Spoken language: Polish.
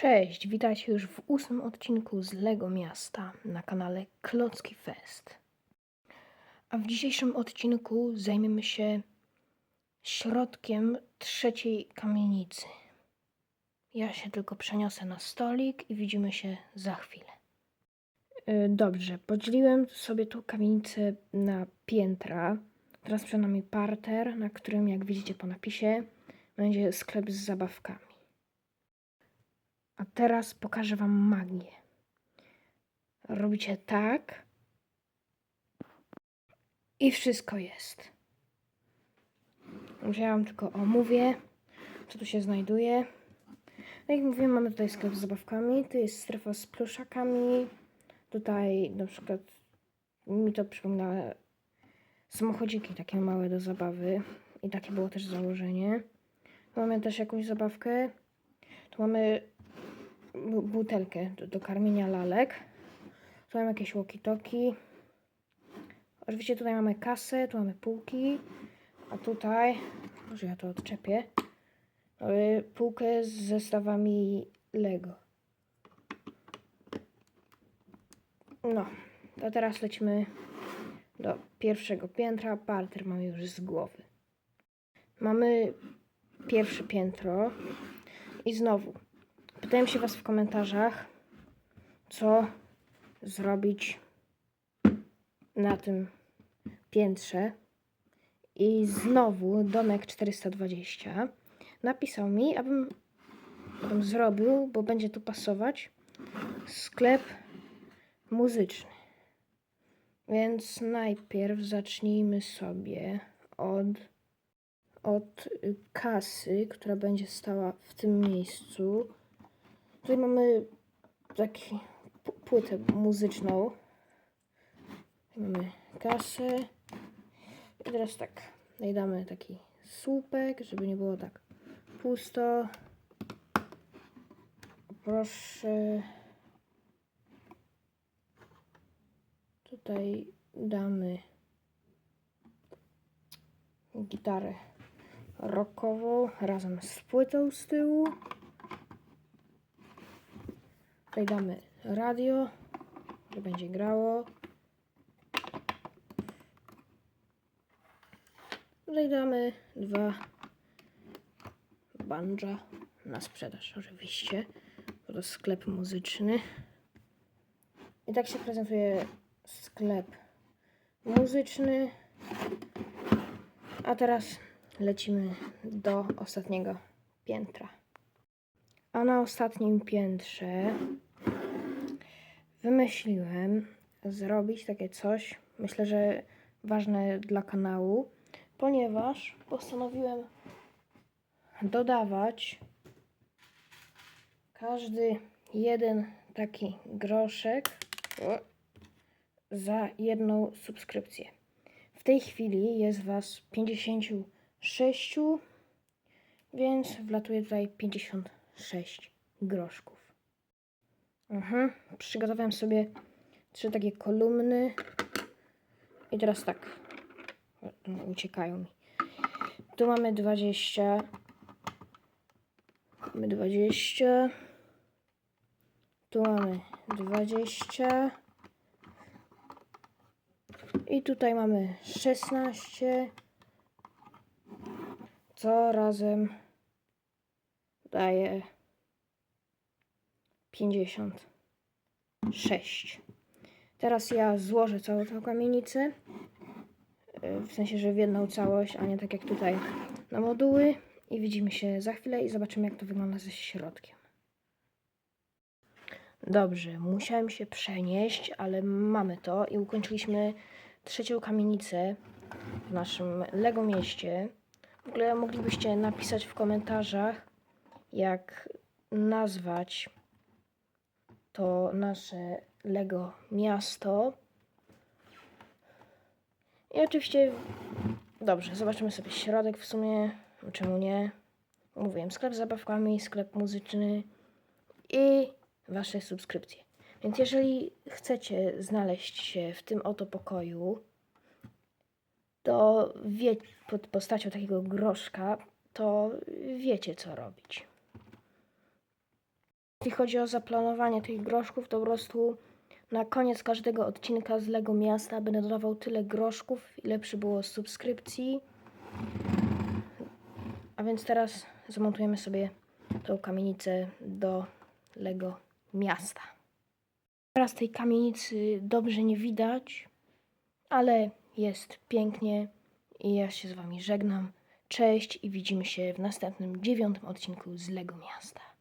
Cześć, witajcie już w ósmym odcinku z Lego Miasta na kanale Klocki Fest. A w dzisiejszym odcinku zajmiemy się środkiem trzeciej kamienicy. Ja się tylko przeniosę na stolik i widzimy się za chwilę. Yy, Dobrze, podzieliłem sobie tu kamienicę na piętra. Teraz przed nami parter, na którym, jak widzicie po napisie, będzie sklep z zabawkami. A teraz pokażę Wam magię. Robicie tak i wszystko jest. Już ja Wam tylko omówię, co tu się znajduje. No jak mówiłem, mamy tutaj sklep z zabawkami, tu jest strefa z pluszakami. Tutaj na przykład mi to przypomina samochodziki takie małe do zabawy i takie było też założenie. Tu mamy też jakąś zabawkę. Tu mamy butelkę do, do karmienia lalek. Tu mamy jakieś walkie-talkie. Oczywiście tutaj mamy kasę, tu mamy półki, a tutaj, może ja to odczepię, mamy półkę z zestawami Lego. No, to teraz lecimy do pierwszego piętra. Parter mamy już z głowy. Mamy pierwsze piętro i znowu Pytałem się Was w komentarzach, co zrobić na tym piętrze. I znowu Domek 420 napisał mi, abym, abym zrobił, bo będzie tu pasować, sklep muzyczny. Więc najpierw zacznijmy sobie od, od kasy, która będzie stała w tym miejscu. Tutaj mamy taki płytę muzyczną. Mamy kasę. I teraz tak, damy taki słupek, żeby nie było tak pusto. Proszę. Tutaj damy gitarę rockową razem z płytą z tyłu. Tutaj damy radio, które będzie grało. Tutaj damy dwa banja na sprzedaż, oczywiście. To sklep muzyczny. I tak się prezentuje sklep muzyczny. A teraz lecimy do ostatniego piętra. A na ostatnim piętrze wymyśliłem zrobić takie coś, myślę, że ważne dla kanału, ponieważ postanowiłem dodawać każdy jeden taki groszek za jedną subskrypcję. W tej chwili jest Was 56, więc wlatuje tutaj 56 groszków. Mhm. Przygotowałem sobie trzy takie kolumny. I teraz tak. No, Uciekają mi. Tu mamy 20. Mamy 20. Tu mamy 20. I tutaj mamy 16. Co razem daje 56. Teraz ja złożę całą tą kamienicę. yy, W sensie, że w jedną całość, a nie tak jak tutaj na moduły. I widzimy się za chwilę i zobaczymy, jak to wygląda ze środkiem. Dobrze, musiałem się przenieść, ale mamy to i ukończyliśmy trzecią kamienicę w naszym Lego mieście. W ogóle moglibyście napisać w komentarzach, jak nazwać to nasze Lego miasto. I oczywiście, dobrze, zobaczymy sobie środek w sumie, czemu nie. Mówiłem, sklep z zabawkami, sklep muzyczny i wasze subskrypcje. Więc jeżeli chcecie znaleźć się w tym oto pokoju, to wie, pod postacią takiego groszka, to wiecie co robić. Jeśli chodzi o zaplanowanie tych groszków, to po prostu na koniec każdego odcinka z Lego Miasta będę dodawał tyle groszków, ile przybyło subskrypcji. A więc teraz zamontujemy sobie tą kamienicę do Lego Miasta. Teraz tej kamienicy dobrze nie widać, ale jest pięknie i ja się z Wami żegnam. Cześć i widzimy się w następnym dziewiątym odcinku z Lego Miasta.